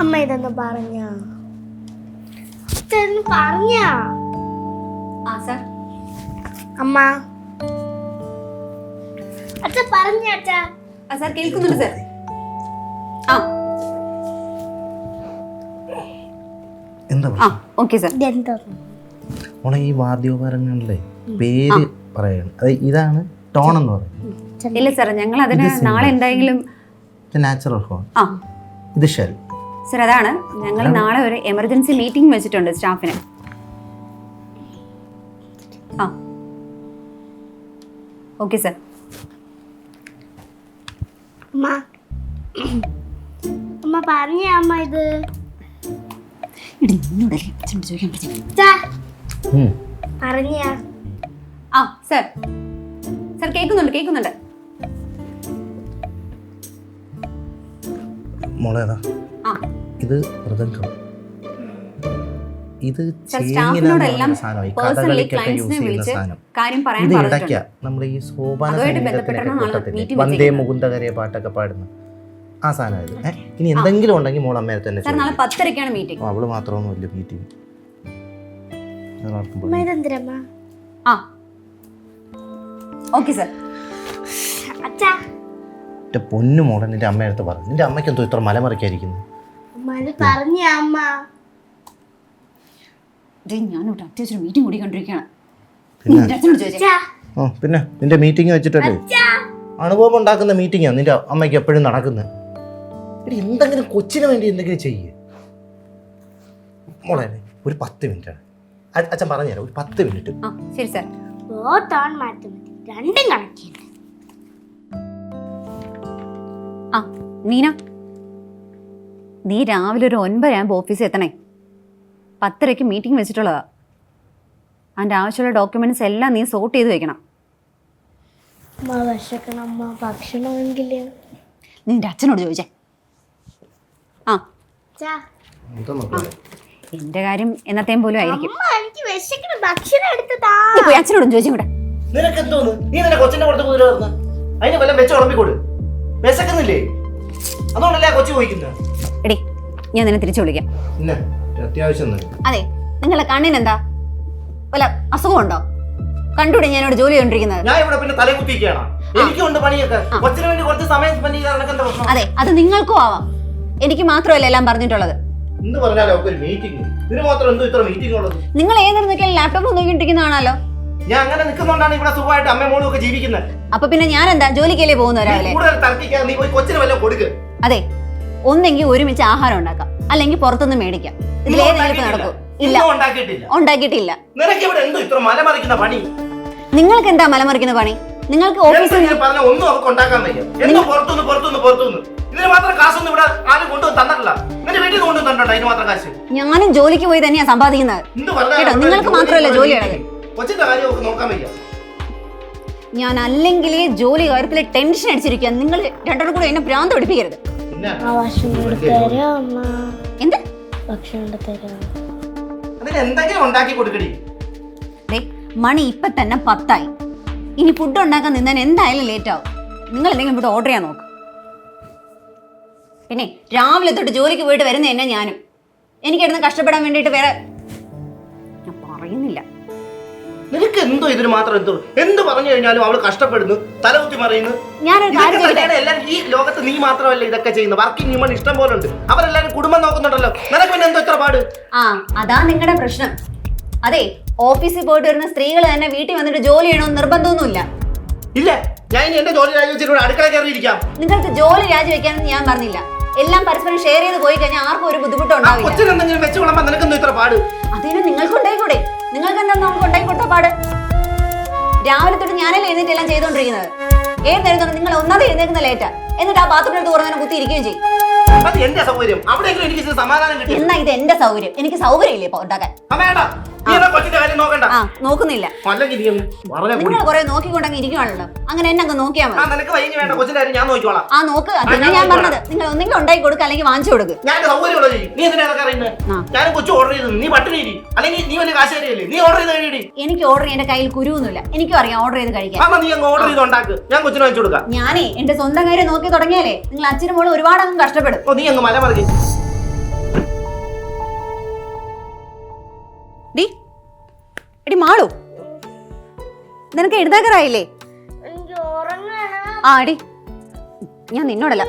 അമ്മ ഇതൊന്ന് പറഞ്ഞ. പറഞ്ഞ. ആ സാർ അമ്മ. അച്ഛ പറഞ്ഞ അച്ഛ. ആ സാർ കേൾക്കുന്നുണ്ട് സാർ ആ. എന്താ ആ ഓക്കെ സാർ ഇതെന്തോ? മോളെ ഈ വാദ്യോപകരണങ്ങളിലെ പേര് പറയാണ്. അത് ഇതാണ് ടോൺ എന്ന് പറയുന്നത്. ഇല്ല സാർ ഞങ്ങൾ അതിന് നാളെ എന്തായാലും നാച്ചുറൽ ഹോൺ ഇത് ഷെൽ സാർ അതാണ്. ഞങ്ങൾ നാളെ ഒരു എമർജൻസി മീറ്റിംഗ് വെച്ചിട്ടുണ്ട് സ്റ്റാഫിന്. ആ. ഓക്കെ സർ അമ്മ. അമ്മ പറഞ്ഞ അമ്മ ഇത്. പറഞ്ഞ? ആ സർ സർ കേൾക്കുന്നുണ്ട് കേൾക്കുന്നുണ്ട്. മോളെ ഏതാ ആ ഇത് മൃദംഗം. ഇത് ഇത് പറഞ്ഞിട്ടുണ്ട് ഇടയ്ക്ക നമ്മൾ ഈ സോപാന സംഗീതത്തിനൊക്കെ വന്ദേ. മുകുന്ദകരെ പാട്ടൊക്കെ പാടുന്ന ആ സാധനമായത് ഇനി എന്തെങ്കിലും ഉണ്ടെങ്കിൽ മോൾ അമ്മയെ തന്നെ അവൾ മാത്രമൊന്നുമില്ല മീറ്റിംഗ് അമ്മ ഇതെന്തിരമ്മ ആ. ഓക്കെ സാർ അച്ഛാ. എന്റെ പൊന്നു മോളെ നിന്റെ അമ്മയടുത്ത് പറഞ്ഞു നിന്റെ അമ്മയ്ക്ക് എന്തോ ഇത്ര മലമറിക്കായിരിക്കുന്നു? ഇത് പറഞ്ഞ അമ്മ. ഇത് ഞാനോട്ട് അത്യാവശ്യം മീറ്റിംഗ് പിന്നെ? അച്ഛനോട് ചോദിച്ചേ. അച്ഛാ. ആ പിന്നെ? നിന്റെ മീറ്റിംഗ് വെച്ചിട്ടല്ലേ? അനുഭവം ഉണ്ടാക്കുന്ന മീറ്റിംഗാണ് നിന്റെ അമ്മയ്ക്ക് എപ്പോഴും നടക്കുന്നത് എടി എന്തെങ്കിലും കൊച്ചിന് വേണ്ടി എന്തെങ്കിലും ചെയ്യേ. മോളെ ഒരു പത്ത് മിനിറ്റ് അ- അച്ഛൻ പറഞ്ഞുതരാം ഒരു പത്ത് മിനിറ്റ് ആ ശരി സാർ. ഓ ടോൺ മാത്തമാറ്റിക്സ് രണ്ടും കണക്കില്ല ആ നീന? നീ രാവിലെ ഒരു ഒൻപതാകുമ്പോൾ ഓഫീസിൽ എത്തണേ. പത്തരയ്ക്ക് മീറ്റിംഗ് വെച്ചിട്ടുള്ളതാ. അതിന്റെ ആവശ്യമുള്ള ഡോക്യുമെന്റ്സ് എല്ലാം നീ സോർട്ട് ചെയ്ത് വെക്കണം. നിന്റെ അച്ഛനോട് ചോദിച്ചേ. ആ. എന്റെ എന്റെ കാര്യം എന്നത്തേം പോലും ആയിരിക്കും. അമ്മ എനിക്ക് വിശക്കണം. ഭക്ഷണം എടുത്തതാ. നീ പോയി അച്ഛനോടും ചോദിച്ചും കൂടെ നിനക്ക് എന്തോന്ന് നീ നിന്റെ കൊച്ചിന്റെ പുറത്ത് കുതിര അതിന് വല്ലതും വെച്ച് ഉളമ്പിക്കൊടു. വിശക്കുന്നില്ലേ? അതുകൊണ്ടല്ലേ ആ കൊച്ചു പോയിക്കുന്നത് എടി ഞാൻ നിന്നെ തിരിച്ചു വിളിക്കാം. അതെ നിങ്ങളുടെ കണ്ണിന് എന്താ വല്ല അസുഖമുണ്ടോ? ജോലി ചെയ്തോണ്ടിരിക്കുന്നത്. ഞാൻ ഇവിടെ പിന്നെ തലേ കുത്തിയിരിക്കുകയാണ്. എനിക്കുണ്ട് പണിയൊക്കെ. കൊച്ചിന് വേണ്ടി കുറച്ച് സമയം സ്പെൻഡ് ചെയ്താൽ അതെ അത് നിങ്ങൾക്കും ആവാം. എനിക്ക് മാത്രമല്ല എല്ലാം പറഞ്ഞിട്ടുള്ളത്. പറഞ്ഞാലോ ഒരു മീറ്റിംഗ് ഇതിന് മാത്രം എന്തോ ഇത്ര മീറ്റിംഗ് ഉള്ളത്? നിങ്ങൾ ഏതൊരു നിൽക്കാൻ ലാപ്ടോപ്പ് നോക്കിയിട്ടിരിക്കുന്നതാണല്ലോ ഞാൻ അങ്ങനെ നിൽക്കുന്നോണ്ടാണ് ഇവിടെ സുഖമായിട്ട് അമ്മയും മോളും ഒക്കെ ജീവിക്കുന്നത്. അപ്പൊ പിന്നെ ഞാൻ എന്താ ജോലിക്കല്ലേ പോകുന്ന ഒരാളെ കൂടുതൽ നീ പോയി കൊച്ചിന് വല്ലതും കൊടുക്ക്. അതെ ഒന്നെങ്കിൽ ഒരുമിച്ച് ആഹാരം ഉണ്ടാക്കാം. അല്ലെങ്കിൽ പുറത്തുനിന്ന് മേടിക്കാം. ഇതിലേതെങ്കിലും. നടക്കും. ഇല്ല. ഉണ്ടാക്കിയിട്ടില്ല. നിങ്ങൾക്ക് എന്താ മലമറിക്കുന്ന പണി? നിങ്ങൾക്ക് ഓഫീസിൽ ഒന്നും അവർക്ക് ഉണ്ടാക്കാൻ വയ്യ. എന്തോ പുറത്തുനിന്ന് പുറത്തുനിന്ന് പുറത്തുനിന്ന്. ഇതിന് മാത്രം കാശൊന്നും ഇവിടെ ആരും കൊണ്ടുവന്ന് തന്നിട്ടില്ല. നിന്റെ വീട്ടിൽ കൊണ്ടുവന്ന് തന്നിട്ടുണ്ടോ മാത്രം കാശ്? ഞാനും ജോലിക്ക് പോയി തന്നെയാ സമ്പാദിക്കുന്നത്. കേട്ടോ, നിങ്ങൾക്ക് ജോലി മാത്രമല്ല. കൊച്ചിന്റെ കാര്യം നോക്കാൻ വയ്യ. ഞാൻ അല്ലെങ്കിൽ ജോലി കാര്യത്തിൽ ടെൻഷൻ അടിച്ചിരിക്കുക നിങ്ങൾ രണ്ടോടും കൂടെ എന്നെ ഭ്രാന്ത് പഠിപ്പിക്കരുത് എന്ത്? മണി ഇപ്പൊ തന്നെ പത്തായി. ഇനി ഫുഡ് ഉണ്ടാക്കാൻ നിന്നാൻ എന്തായാലും ലേറ്റ് ആവും. നിങ്ങൾ എന്തെങ്കിലും ഇവിടെ ഓർഡർ ചെയ്യാൻ നോക്ക്. പിന്നെ രാവിലെ തൊട്ട് ജോലിക്ക് പോയിട്ട് വരുന്ന എന്നെ ഞാനും എനിക്കിടുന്ന് കഷ്ടപ്പെടാൻ വേണ്ടിയിട്ട് വേറെ നിനക്ക് എന്തോ ഇതിന് മാത്രം എന്തോ? എന്ത് പറഞ്ഞു കഴിഞ്ഞാലും അവൾ കഷ്ടപ്പെടുന്നു തലകുത്തി മറിയുന്നു. ഞാനൊരു ഇതൊക്കെ കാര്യം ചോദിക്കട്ടെ? തന്നെയാണ് എല്ലാവരും ഈ ലോകത്ത് നീ മാത്രമല്ല ഇതൊക്കെ ചെയ്യുന്നത്. വർക്കിംഗ് ഹ്യൂമൺ ഇഷ്ടം പോലെ ഉണ്ട്. അവരെല്ലാരും കുടുംബം നോക്കുന്നുണ്ടല്ലോ. നിനക്ക് പിന്നെ എന്തോ ഇത്ര പാട്? ആ അതാ നിങ്ങളുടെ പ്രശ്നം. അതെ ഓഫീസിൽ പോയിട്ട് വരുന്ന സ്ത്രീകൾ തന്നെ വീട്ടിൽ വന്നിട്ട് ജോലി ചെയ്യണമെന്ന് നിർബന്ധമൊന്നുമില്ല. ഇല്ല ഞാൻ ഇനി എന്റെ ജോലി രാജിവെച്ചിട്ട് അടുക്കള കയറിയിരിക്കാം. നിങ്ങൾക്ക് ജോലി രാജിവെക്കാമെന്ന് ഞാൻ പറഞ്ഞില്ല. എല്ലാം പരസ്പരം ഷെയർ ചെയ്ത് പോയി കഴിഞ്ഞാൽ ആർക്കും ഒരു ബുദ്ധിമുട്ടും ആ ഉണ്ടാവില്ല. കൊച്ചിന് എന്തെങ്കിലും വെച്ച് വിളമ്പാ നിനക്ക് എന്തോ ഇത്ര പാട്? അതിന് നിങ്ങൾക്ക് ഉണ്ടായിക്കൂടെ നിങ്ങൾക്ക് എന്താ നമുക്ക് ഉണ്ടാക്കി കൊടുത്ത പാട്? രാവിലെ തൊട്ട് ഞാനല്ലേ എഴുന്നേറ്റ് എല്ലാം ചെയ്തോണ്ടിരിക്കുന്നത്. ഏത് നേരം നിങ്ങൾ ഒന്നാമത് എഴുന്നേക്കുന്ന ലേറ്റാ. എന്നിട്ട് ആ ബാത്റൂമിൽ തുറന്നു കുത്തി ഇരിക്കുകയും ചെയ്യും. അത് എന്റെ സൗകര്യം. അവിടെയെങ്കിലും എനിക്ക് സമാധാനം കിട്ടി. എന്നാ ഇത് എന്റെ സൗകര്യം? എനിക്ക് സൗകര്യം ഇല്ലേ ഇപ്പൊ ഉണ്ടാക്കാൻ? ആ നോക്കുന്നില്ല. നിങ്ങൾ കുറെ നോക്കിക്കൊണ്ടങ്ങ് ഇരിക്കുവാണല്ലോ. അങ്ങനെ എന്നെ അങ്ങ് നോക്കിയാൽ ആ മതി നോക്ക്. അതന്നെ ഞാൻ പറഞ്ഞത് നിങ്ങൾ ഒന്നെങ്കിൽ ഉണ്ടാക്കി കൊടുക്കുക അല്ലെങ്കിൽ വാങ്ങിച്ചു കൊടുക്കുക എനിക്ക് ഓർഡർ എന്റെ കയ്യിൽ കുരുവൊന്നുമില്ല. എനിക്കും അറിയാം ഓർഡർ ചെയ്ത് കഴിക്കാം ഞാനേ എന്റെ സ്വന്തം കാര്യം നോക്കി തുടങ്ങിയാലേ നിങ്ങൾ അച്ഛനും മോളും ഒരുപാട് അങ്ങ് കഷ്ടപ്പെടും. മല മറിക്കും നിനക്ക് എഴുതാകറായില്ലേ ആ അടി ഞാൻ നിന്നോടല്ല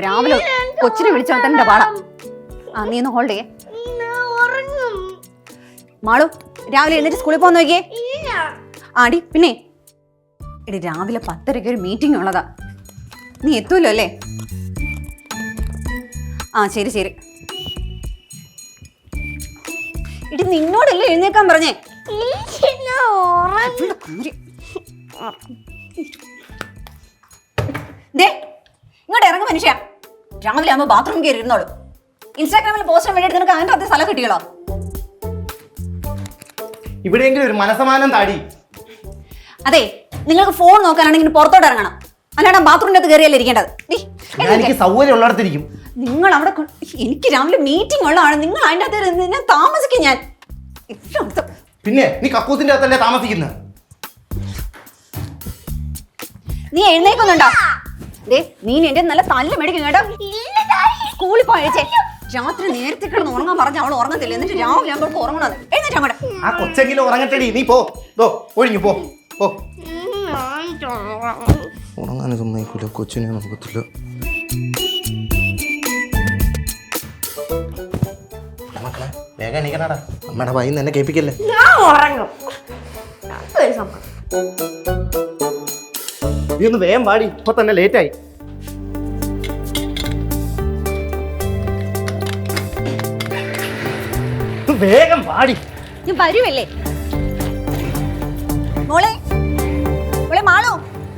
രാവിലെ കൊച്ചിനെ വിളിച്ചു തന്നെ പാടാ ആ നീ ഒന്ന് ഹോൾഡ് ചെയ്യേ. മാളു രാവിലെ എഴുന്നേറ്റ് സ്കൂളിൽ പോകാൻ നോക്കിയേ? ആടി പിന്നെ. എടി രാവിലെ പത്തരയ്ക്ക് ഒരു മീറ്റിംഗ് ഉള്ളതാ. നീ എത്തുമല്ലോ അല്ലേ? ആ ശരി ശരി. എടി നിന്നോടല്ലേ എഴുന്നേക്കാൻ പറഞ്ഞേ? ഇങ്ങോട്ട് ഇറങ്ങും മനുഷ്യ. രാവിലെ ആകുമ്പോ ബാത്റൂം കയറി ഇരുന്നോളൂ. ഇൻസ്റ്റാഗ്രാമിൽ പോസ്റ്റ് വേണ്ടി നിനക്ക് അതിന്റെ അകത്ത് സ്ഥലം കിട്ടിയോളോ ഇവിടെയെങ്കിലും ഒരു മനസമാനം താടി. അതെ നിങ്ങൾക്ക് ഫോൺ നോക്കാനാണെങ്കിൽ പുറത്തോട്ട് ഇറങ്ങണം. അല്ലാണ്ട് ബാത്റൂമിന്റെ അകത്ത് കയറിയല്ലേ ഇരിക്കേണ്ടത്. എനിക്ക് സൗകര്യം ഉള്ളിടത്തിരിക്കും. നിങ്ങൾ അവിടെ എനിക്ക് രാവിലെ മീറ്റിംഗ് ഉള്ളതാണ് നിങ്ങൾ അതിന്റെ അകത്ത് ഞാൻ താമസിക്കും ഞാൻ. പിന്നെ നീ കക്കൂസിന്റെ അകത്തല്ലേ താമസിക്കുന്നത്? നീ എഴുന്നേക്കുന്നുണ്ടോ ദേ നീ എന്റെ നല്ല തല്ല മേടിക്കും കേട്ടോ. സ്കൂളിൽ പോയച്ചേ രാത്രി നേരത്തെ കിടന്ന് ഉറങ്ങാൻ പറഞ്ഞ അവൾ ഉറങ്ങത്തില്ല. എന്നിട്ട് രാവിലെ ഞാൻ ഉറങ്ങണത്. എഴുന്നേറ്റ് അങ്ങോട്ട്. ആ കൊച്ചെങ്കിലും ഉറങ്ങട്ടെടി. നീ പോ. ദോ ഒഴിഞ്ഞു പോ. പോ. ഉറങ്ങാൻ സമ്മതിക്കൂല കൊച്ചിനെ നോക്കത്തില്ല വേഗം എണീക്കണടാ. അമ്മയുടെ ഭയം എന്നെ കേൾപ്പിക്കല്ലേ? ഞാൻ ഉറങ്ങും. അതൊരു സംഭവം നീ ഒന്ന് വേഗം പാടി ഇപ്പൊ തന്നെ ലേറ്റ് ആയി. ഒന്ന് വേഗം പാടി ഞാൻ വരുമല്ലേ മോളെ മോളെ മാളോ.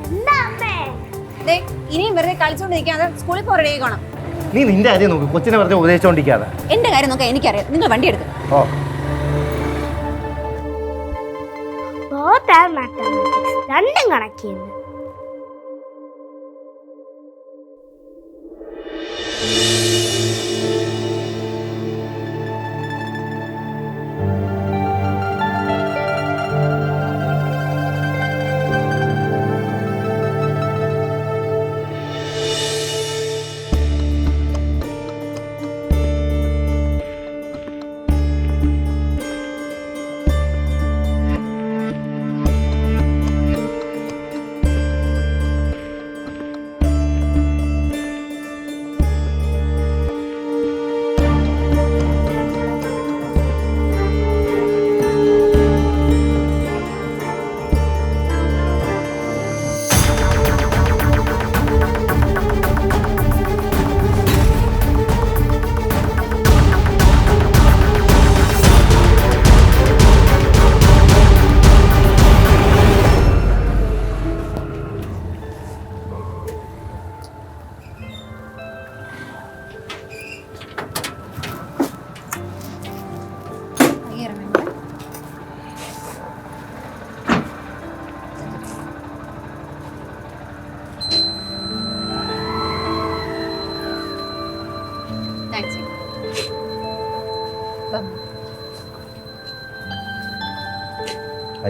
എന്താ അമ്മേ? ദേ ഇനിയും വെറുതെ കളിച്ചോണ്ട് നിൽക്കാതെ സ്കൂളിൽ ആക്കണം നീ നിന്റെ കാര്യം നോക്ക്. കൊച്ചിനെ പറഞ്ഞ് ഉപദേശിച്ചോണ്ടിരിക്കാതെ. എന്റെ കാര്യം നോക്കാൻ എനിക്കറിയാം. നിങ്ങൾ വണ്ടി എടുക്കും ഓ. ബോത്ത് മാത്തമാറ്റിക്സ് രണ്ടും കണക്ക്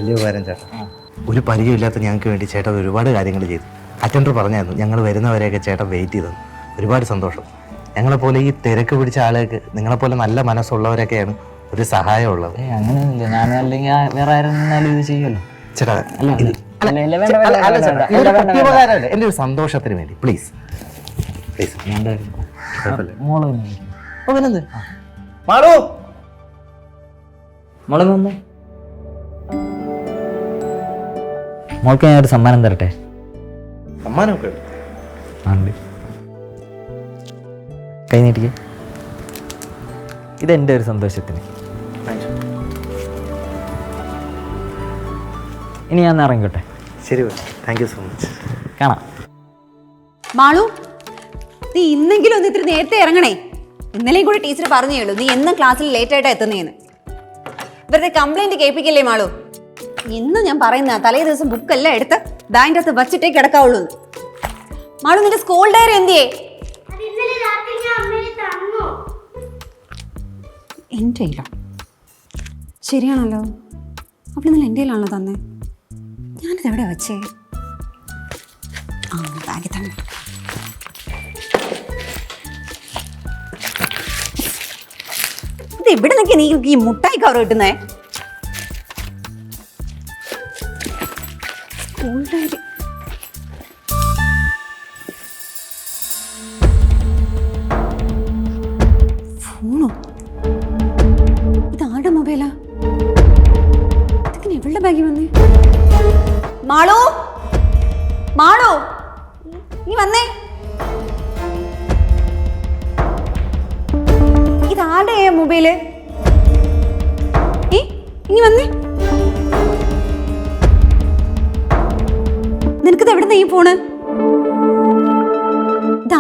വലിയ ഉപകാരം ചേട്ടാ. ഒരു പരിചയമില്ലാത്ത ഞങ്ങൾക്ക് വേണ്ടി ചേട്ടൻ ഒരുപാട് കാര്യങ്ങൾ ചെയ്തു. അറ്റൻഡർ പറഞ്ഞായിരുന്നു ഞങ്ങൾ വരുന്നവരെയൊക്കെ ചേട്ടൻ വെയിറ്റ് ചെയ്തു ഒരുപാട് സന്തോഷം. ഞങ്ങളെപ്പോലെ ഈ തിരക്ക് പിടിച്ച ആളുകൾക്ക് നിങ്ങളെപ്പോലെ നല്ല മനസ്സുള്ളവരൊക്കെയാണ് ഒരു സഹായമുള്ളത്. ഉള്ളത് അങ്ങനെയൊന്നുമില്ല. ഞാൻ അല്ലെങ്കിൽ വേറെ ആരും നിന്നാലും ഇത് ചെയ്യുമല്ലോ. ചേട്ടാ. എന്റെ ഒരു സന്തോഷത്തിന് വേണ്ടി പ്ലീസ് പ്ലീസ്. മാളു? മോൾ വന്നു. മോൾക്ക് ഞാനൊരു ഒരു സമ്മാനം തരട്ടെ? സമ്മാനമൊക്കെ ആണ്ട്. കൈ നീട്ടിക്ക്. ഇതെന്റെ ഒരു സന്തോഷത്തിന്. ഇനി ഞാൻ ഇറങ്ങിക്കോട്ടെ? ശരി താങ്ക് യു സോ മച്ച് കാണാം. മാളു നീ ഇന്നെങ്കിലും ഒന്ന് ഇത്തിരി നേരത്തെ ഇറങ്ങണേ. ഇന്നലെയും കൂടി ടീച്ചർ പറഞ്ഞേ ഉള്ളൂ നീ എന്നും ക്ലാസ്സിൽ ലേറ്റ് ആയിട്ടാ എത്തുന്നേന്ന്. വെറുതെ കംപ്ലൈന്റ് കേൾപ്പിക്കില്ലേ മാളു? ഇന്ന് ഞാൻ പറയുന്ന തലേ ദിവസം ബുക്കെല്ലാം എടുത്ത് ബാങ്കിന്റെ അകത്ത് വച്ചിട്ടേ കിടക്കാവുള്ളൂ. മാളു നിന്റെ സ്കൂൾ ഡയറി എന്തിയേ? എന്റെ കയ്യിലോ? ശരിയാണല്ലോ. അപ്പോൾ നിങ്ങൾ എന്റെ കയ്യിലാണല്ലോ തന്നെ. ഞാനിത് എവിടെ വച്ചേ? ആ ബാഗിൽ തന്നെ. ഇത് എവിടെ നിൽക്കി നീ ഈ മുട്ടായി കവർ കിട്ടുന്നേ? ഡയറി ഫോണോ? ഇത് ആരുടെ മൊബൈലാ? ഇതൊക്കെ എവിടെ ബാഗിൽ വന്നേ? മാളു?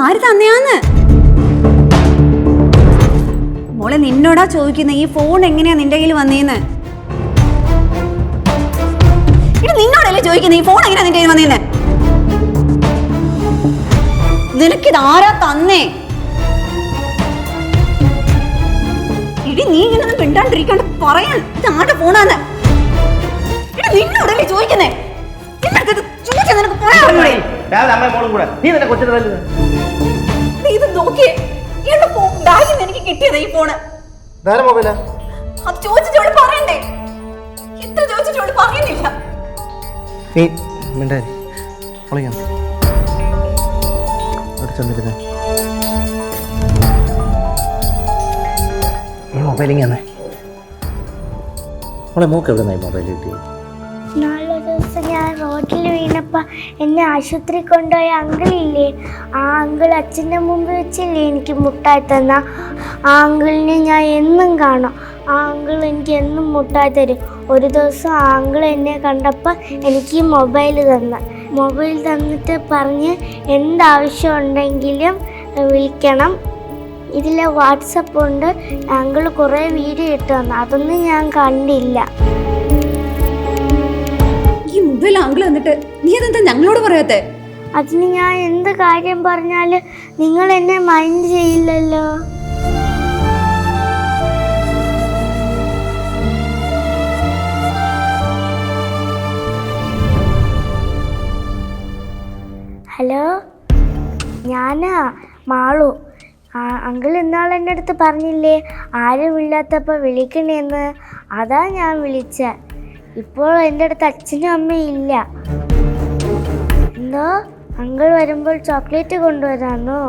ഇതാര് തന്നെയാന്ന്? മോളെ നിന്നോടാ ചോദിക്കുന്ന ഈ ഫോൺ എങ്ങനെയാ നിന്റെ കയ്യിൽ വന്നേന്ന്? ഇനി നിന്നോടല്ലേ ചോദിക്കുന്നത് ഈ ഫോൺ എങ്ങനെയാ നിന്റെ കയ്യിൽ വന്നേന്ന്? നിനക്കിത് ആരാ തന്നേ? ഇടി നീ ഇങ്ങനെ മിണ്ടാണ്ടിരിക്കാണ്ട് പറയാൻ. ഇത് ആരുടെ ഫോണാന്ന് ഇടി നിന്നോടല്ലേ ചോദിക്കുന്നേ? ചോദിച്ചാ നിനക്ക് പറയാൻ? രാവിലെ അമ്മയും മോളും കൂടെ. നീ തന്നെ കൊച്ചിന്റെ തല്ലുന്നത് നീ ഇത് നോക്കിയേ. ഇയാളുടെ ബാഗിൽ നിന്ന് എനിക്ക് കിട്ടിയത് ഈ ഫോണ് ധാരാ മൊബൈലാ? അത് ചോദിച്ചിട്ട് പറയണ്ടേ? എത്ര ചോദിച്ചിട്ട് ഇവിടെ പറയുന്നില്ല. നീ മിണ്ടായി പൊളിക്കാം അവിടെ ചെന്നിരുന്നേ. ഈ മൊബൈലിങ് തന്നെ മോളെ മൂക്ക് എവിടെ നിന്നായി മൊബൈൽ കിട്ടിയത്? ദിവസം ഞാൻ റോഡിൽ വീണപ്പോൾ എന്നെ ആശുപത്രി കൊണ്ടുപോയ അങ്കിളില്ലേ? ആ അങ്കിൾ അച്ഛന്റെ മുമ്പ് വെച്ചില്ലേ എനിക്ക് മുട്ടായി തന്ന? ആ അങ്കിളിനെ ഞാൻ എന്നും കാണും. ആ അങ്കിൾ എനിക്ക് എന്നും മുട്ടായി തരും. ഒരു ദിവസം ആ അങ്കിൾ എന്നെ കണ്ടപ്പോൾ എനിക്ക് മൊബൈൽ തന്ന. മൊബൈൽ തന്നിട്ട് പറഞ്ഞ് എന്താവശ്യം ഉണ്ടെങ്കിലും വിളിക്കണം. ഇതിൽ വാട്സപ്പ് ഉണ്ട്. അങ്കിൾ കുറേ വീഡിയോ ഇട്ട് തന്നു. അതൊന്നും ഞാൻ കണ്ടില്ല. ഈ മൊബൈൽ വന്നിട്ട്. നീ അതെന്താ ഞങ്ങളോട് പറയാത്തെ? അതിന് ഞാൻ എന്ത് കാര്യം പറഞ്ഞാൽ നിങ്ങൾ എന്നെ മൈൻഡ് ചെയ്യില്ലല്ലോ. ഹലോ? ഞാനാ മാളു. ആ അങ്കിൾ ഇന്നാൾ എന്റെ അടുത്ത് പറഞ്ഞില്ലേ ആരും ഇല്ലാത്തപ്പോൾ വിളിക്കണേന്ന്. അതാ ഞാൻ വിളിച്ച. ഇപ്പോൾ എന്റെ അടുത്ത് അച്ഛനും അമ്മയും ഇല്ല. എന്തോ? അങ്കിൾ വരുമ്പോൾ ചോക്ലേറ്റ് കൊണ്ടുവരാന്നോ?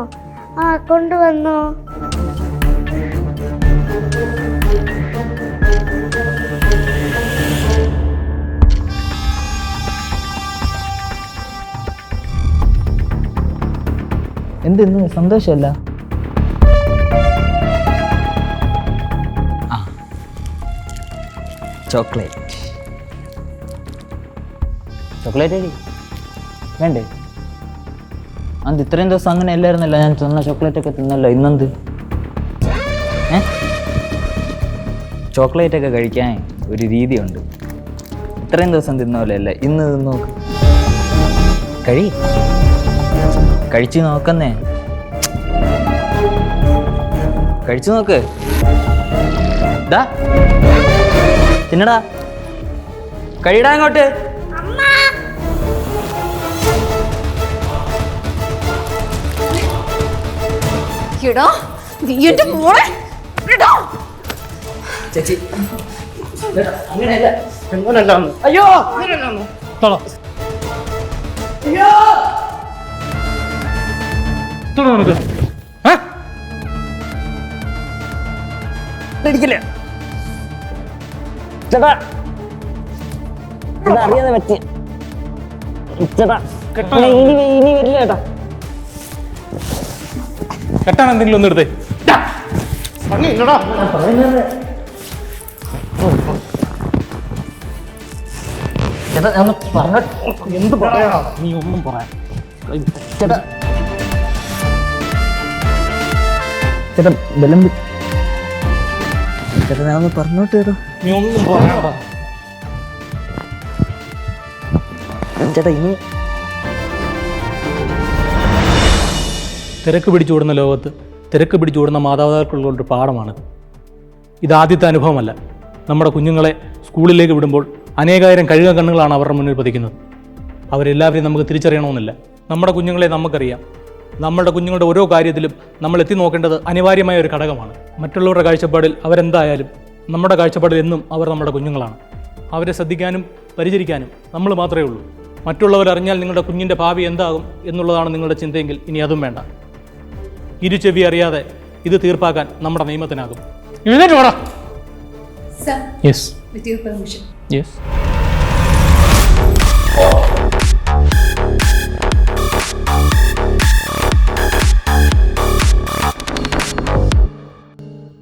ആ കൊണ്ടുവന്നോ? എന്ത് ഇന്ന് സന്തോഷമല്ല? ആ. ചോക്ലേറ്റ്. ചോക്ലേറ്റ് അടി വേണ്ടേ? അത് ഇത്രയും ദിവസം അങ്ങനെ അല്ലായിരുന്നല്ലോ ഞാൻ തന്ന ചോക്ലേറ്റ് ഒക്കെ തിന്നല്ലോ ഇന്നെന്ത്? ചോക്ലേറ്റ് ഒക്കെ കഴിക്കാൻ ഒരു രീതിയുണ്ട്. ഇത്രയും ദിവസം തിന്ന പോലെയല്ല ഇന്ന് തിന്ന് നോക്ക്. കഴി. കഴിച്ചു നോക്കുന്നേ. കഴിച്ചു നോക്ക്. ദാ. തിന്നടാ. കഴിയടാ അങ്ങോട്ട്. എടാ നീ എന്റെ മോളെ എടാ ചേച്ചി. അയ്യോ ഇടിക്കില്ല ചേട്ടാ. അറിയാതെ പറ്റി. ചേട്ടാ ഇനി ഇനി വരില്ല ചേട്ടാ. കെട്ടാൻ എന്തെങ്കിലും ഒന്ന് എടുത്തേ. എന്ത് പറയാ നീ ഒന്നും പറയാം ചേട്ടാ. ചേട്ടാ ബലം വി- ചേട്ടാ ഞാൻ ഒന്ന് പറഞ്ഞോട്ട് ചേട്ടാ. നീ ഒന്നും പറയാ ചേട്ടാ ഇനി തിരക്ക് പിടിച്ചോടുന്ന ലോകത്ത് തിരക്ക് പിടിച്ചോടുന്ന മാതാപിതാക്കളുള്ളൊരു ഒരു പാഠമാണിത് ഇതാദ്യത്തെ അനുഭവമല്ല. നമ്മുടെ കുഞ്ഞുങ്ങളെ സ്കൂളിലേക്ക് വിടുമ്പോൾ അനേകായിരം കഴുക കണ്ണുകളാണ് അവരുടെ മുന്നിൽ പതിക്കുന്നത്. അവരെല്ലാവരെയും നമുക്ക് തിരിച്ചറിയണമെന്നില്ല. നമ്മുടെ കുഞ്ഞുങ്ങളെ നമുക്കറിയാം. നമ്മളുടെ കുഞ്ഞുങ്ങളുടെ ഓരോ കാര്യത്തിലും നമ്മൾ എത്തി നോക്കേണ്ടത് അനിവാര്യമായ ഒരു ഘടകമാണ്. മറ്റുള്ളവരുടെ കാഴ്ചപ്പാടിൽ അവരെന്തായാലും നമ്മുടെ കാഴ്ചപ്പാടിൽ എന്നും അവർ നമ്മുടെ കുഞ്ഞുങ്ങളാണ്. അവരെ ശ്രദ്ധിക്കാനും പരിചരിക്കാനും നമ്മൾ മാത്രമേ ഉള്ളൂ. മറ്റുള്ളവരറിഞ്ഞാൽ നിങ്ങളുടെ കുഞ്ഞിന്റെ ഭാവി എന്താകും എന്നുള്ളതാണ് നിങ്ങളുടെ ചിന്തയെങ്കിൽ ഇനി അതും വേണ്ട. ഇരു ചെവി അറിയാതെ ഇത് തീർപ്പാക്കാൻ നമ്മുടെ നിയമത്തിനാകും. എഴുന്നേറ്റ് വേണം sir yes with your permission yes